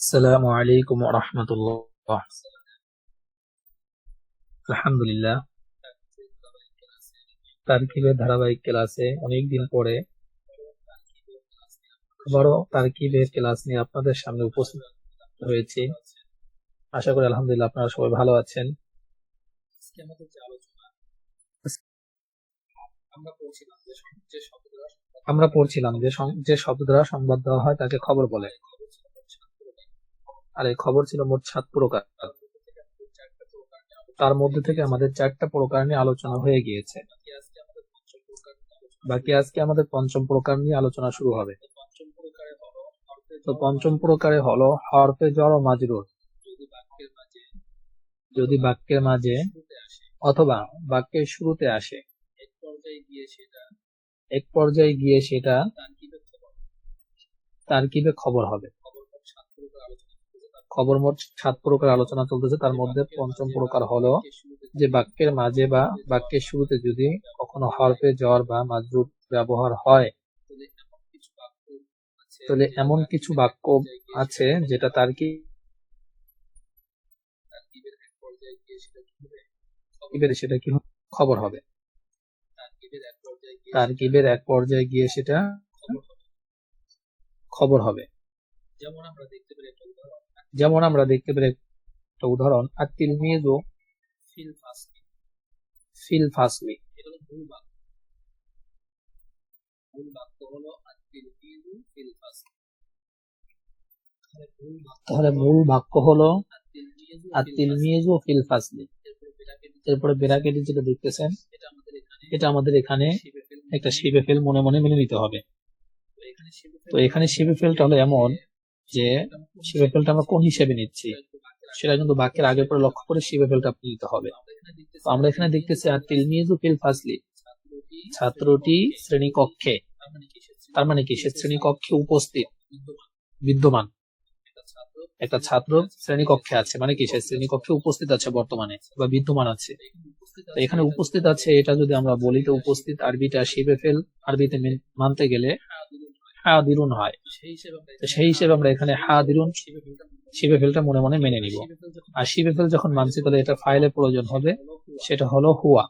السلام عليكم ورحمة الله আলহামদুলিল্লাহ তারকিবের ধারাবাহিক ক্লাসে অনেকদিন পরে আবারও তারকিবের ক্লাস নিয়ে আপনাদের সামনে উপস্থিত হয়েছি আশা করি আলহামদুলিল্লাহ আপনারা সবাই ভালো আছেন আজকে আমাদের যে আলোচনা আমরা পড়ছিলাম যে সং- যে শব্দদ্বারা আমরা পড়ছিলাম যে সং- যে শব্দ দ্বারা সংবাদ দেওয়া হয় তাকে খবর বলে আর এই খবর ছিল মোট সাত প্রকার। তার মধ্যে থেকে আমাদের চারটা প্রকার নিয়ে আলোচনা হয়ে গিয়েছে। বাকি আজকে আমাদের পঞ্চম প্রকার নিয়ে আলোচনা শুরু হবে। তো পঞ্চম প্রকারে হলো হরফে জড় মাজরুর। যদি বাক্যের মাঝে অথবা বাক্যের শুরুতে আসে, এক পর্যায়ে গিয়ে সেটা তার কি তথ্য বলে তারকিবে খবর হবে খবর মোট সাত প্রকার আলোচনা করতেছে তার খবর মোট সাত প্রকার আলোচনা চলতেছে। তার মধ্যে পঞ্চম প্রকার হলো যে বাক্যের মাঝে বা বাক্যের শুরুতে যদি কখনো হরফে জ্বর বা মাজরুর ব্যবহার হয়, তাহলে এমন কিছু বাক্য আছে যেটা সেটা কি সেটা কি খবর হবে? পর্যায়ে গিয়ে এক পর্যায়ে গিয়ে সেটা খবর হবে। যেমন আমরা দেখতে পারি একটা উদাহরণ যেমন আমরা দেখতে পারি একটা উদাহরণ আর তিলমিজু ফিল এটা হলো মূল বাক্য। মূল বাক্য হলো আতিল ফিলু ফিল ফাসলি তাহলে মূল বাক্য হলো মিজু আর ফিল ফাসলি এরপরে বেরাকেটি যেটা দেখতেছেন এটা আমাদের এখানে একটা শিবে ফেল মনে মনে মেনে নিতে হবে। তো এখানে শিবে তো এখানে শিবে ফেলটা হলো এমন যে শিবে ফেলটা আমরা কোন হিসেবে নিচ্ছি? সেটা কিন্তু বাক্যের আগে পরে লক্ষ্য করে শিবে ফেলটা আপনি নিতে হবে। তো আমরা এখানে দেখতেছি আর তিলমিজু ফিল ফাসলি ছাত্রটি শ্রেণি কক্ষে তার মানে কি? সে শ্রেণি কক্ষে উপস্থিত, বিদ্যমান। একটা ছাত্র শ্রেণি কক্ষে আছে মানে কি? সে শ্রেণি কক্ষে উপস্থিত আছে বর্তমানে বা বিদ্যমান আছে। এখানে উপস্থিত আছে, এটা যদি আমরা বলি, তো উপস্থিত আরবিটা শিবে ফেল আরবিতে মানতে গেলে হা দিরুন হয়। সেই হিসেবে আমরা তো সেই হিসেবে আমরা এখানে হা দিরুন শিবে ফেলটা মনে মনে মেনে নিব। আর শিবে ফেল যখন মানছি তাহলে এটা ফাইলের প্রয়োজন হবে। সেটা হলো হুয়া।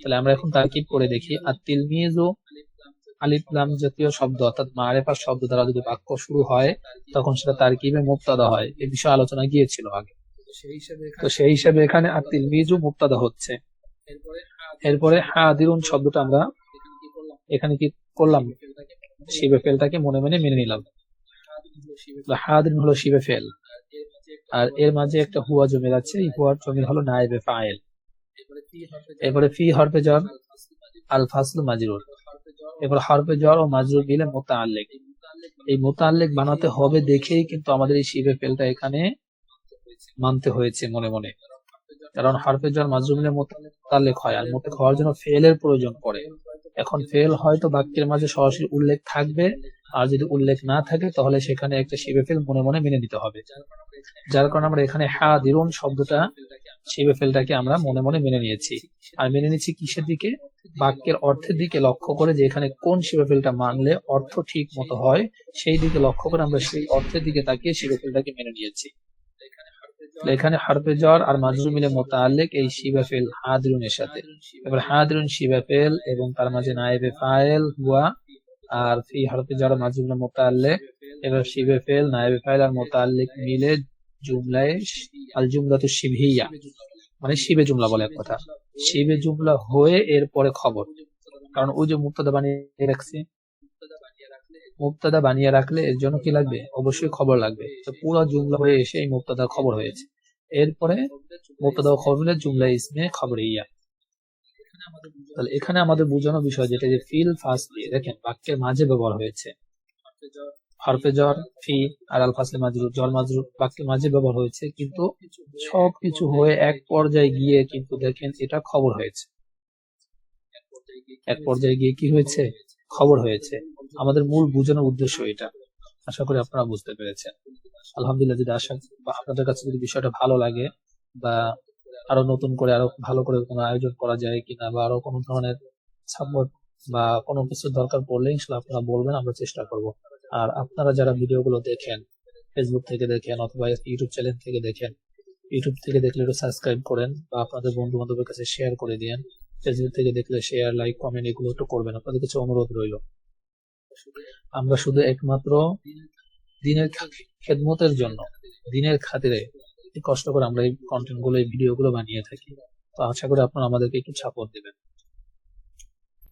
তাহলে আমরা এখন তারকিব করে দেখি। আর তিলমিজু আলিফ লাম জাতীয় শব্দ। অর্থাৎ মারেফার শব্দ দ্বারা যদি বাক্য শুরু হয় তখন সেটা তারকিবে মুক্তাদা হয়। এই বিষয়ে আলোচনা গিয়েছিল আগে। তো সেই হিসেবে এখানে আর তিলমিজু মুক্তাদা হচ্ছে। এরপরে এরপরে হা দিরুন শব্দটা আমরা এখানে কি করলাম? শিবে ফেলটাকে মনে মনে মেনে নিলাম। শিবে তো হা দিরুন হলো শিবে ফেল। আর এর মাঝে একটা হুয়া জমির আছে এই হুয়ার জমির হলো নায়েবে ফাইল এরপরে ফি হরফে জ্বর, আল ফাসলি মাজরুর। এরপর হরফে জ্বর ও মাজরুর মোতাআল্লিক। এই মুতাল্লিক এই মোতাল্লিক বানাতে হবে দেখেই কিন্তু আমাদের এই শিবে ফেলটা এখানে মানতে হয়েছে মনে মনে। কারণ হরফে জ্বর, মাজরুর মিলে মোতাল্লিক হয়, আর মোতালেক হওয়ার জন্য ফেলের প্রয়োজন পড়ে। এখন ফেল হয়তো বাক্যের মাঝে সরাসরি উল্লেখ থাকবে। আর যদি উল্লেখ না থাকে, তাহলে সেখানে একটা শিবে ফেল মনে মনে মেনে নিতে হবে। যার কারণে আমরা এখানে হা দিরুন শব্দটা শিবে ফেলটাকে আমরা মনে মনে মেনে নিয়েছি। আর মেনে নিচ্ছি কিসের দিকে? বাক্যের অর্থের দিকে লক্ষ্য করে যে এখানে কোন শিবে ফেলটা মানলে অর্থ ঠিক মতো হয়, সেই দিকে লক্ষ্য করে আমরা সেই অর্থের দিকে তাকিয়ে শিবে ফেলটাকে মেনে নিয়েছি। এখানে হারফে জ্বর আর মাজরু মিলে মোতালেক এই শিবা ফেল হাদিরুনের সাথে। এবার হাদরুন, শিবা ফেল এবং তার মাঝে নায়েবে ফাইল হুয়া আর ফি হারফে জ্বর মাজরু মিলে মোতালেক এবার শিবে ফেল, নায়েবে ফাইল আর মোতালেক মিলে জুমলায় আল জুমলাতু শিবহিয়া। মানে শিবে জুমলা বলে এক কথা। শিবে জুমলা হয়ে এরপরে খবর। কারণ ওই যে মুক্তদা বানিয়ে রাখছে মুক্তাদা বানিয়ে রাখলে এর জন্য কি লাগবে? অবশ্যই খবর লাগবে। তো পুরো জুমলা হয়ে এসে এই মুক্তাদা খবর হয়েছে। এরপরে মুক্তাদা খবর মিলে জুমলা ইসমে খবর ইয়া। তাহলে এখানে আমাদের বোঝানো বিষয় যেটা যে ফিল ফাস্ট দিয়ে, দেখেন, বাক্যের মাঝে ব্যবহার হয়েছে। হরফে জ্বর ফি আর আল ফাসলে মাজরুর জ্বর মাজরুর বাক্যের মাঝে ব্যবহার হয়েছে, কিন্তু সবকিছু হয়ে এক পর্যায়ে গিয়ে কিন্তু দেখেন এটা খবর হয়েছে। এক পর্যায়ে গিয়ে কি হয়েছে? খবর হয়েছে। আমাদের মূল বোঝানোর উদ্দেশ্য এটা। আশা করি আপনারা বুঝতে পেরেছেন। আলহামদুলিল্লাহ, যদি আশা বা আপনাদের কাছে যদি বিষয়টা ভালো লাগে বা আরও নতুন করে আরও ভালো করে কোনো আয়োজন করা যায় কিনা বা আরও কোনো ধরনের সাপোর্ট বা কোনো কিছু দরকার পড়লে ইনশাল্লাহ আপনারা বলবেন, আমরা চেষ্টা করব। আর আপনারা যারা ভিডিওগুলো দেখেন ফেসবুক থেকে দেখেন অথবা ইউটিউব চ্যানেল থেকে দেখেন ইউটিউব থেকে দেখলে একটু সাবস্ক্রাইব করেন বা আপনাদের বন্ধু বান্ধবের কাছে শেয়ার করে দিন ফেসবুক থেকে দেখলে শেয়ার লাইক কমেন্ট এগুলো তো করবেন আপনাদের কাছে অনুরোধ রইল। আমরা শুধু একমাত্র দিনের খেদমতের জন্য, দিনের খাতিরে কষ্ট করে আমরা এই কন্টেন্টগুলো, এই ভিডিও গুলো বানিয়ে থাকি। তো আশা করি আপনারা আমাদেরকে একটু সাপোর্ট দিবেন।